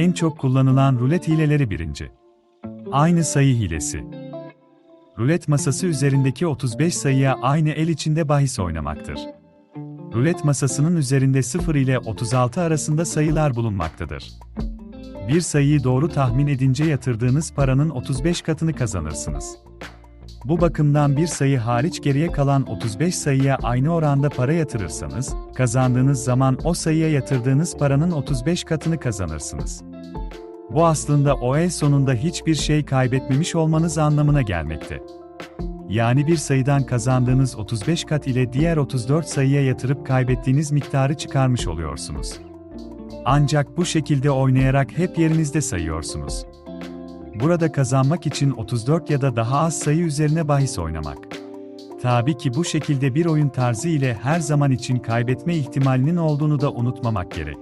en çok kullanılan rulet hileleri birinci. Aynı sayı hilesi. Rulet masası üzerindeki 35 sayıya aynı el içinde bahis oynamaktır. Rulet masasının üzerinde 0 ile 36 arasında sayılar bulunmaktadır. Bir sayıyı doğru tahmin edince yatırdığınız paranın 35 katını kazanırsınız. Bu bakımdan bir sayı hariç geriye kalan 35 sayıya aynı oranda para yatırırsanız, kazandığınız zaman o sayıya yatırdığınız paranın 35 katını kazanırsınız. Bu aslında o el sonunda hiçbir şey kaybetmemiş olmanız anlamına gelmekte. Yani bir sayıdan kazandığınız 35 kat ile diğer 34 sayıya yatırıp kaybettiğiniz miktarı çıkarmış oluyorsunuz. Ancak bu şekilde oynayarak hep yerinizde sayıyorsunuz. Burada kazanmak için 34 ya da daha az sayı üzerine bahis oynamak. Tabii ki bu şekilde bir oyun tarzı ile her zaman için kaybetme ihtimalinin olduğunu da unutmamak gerek.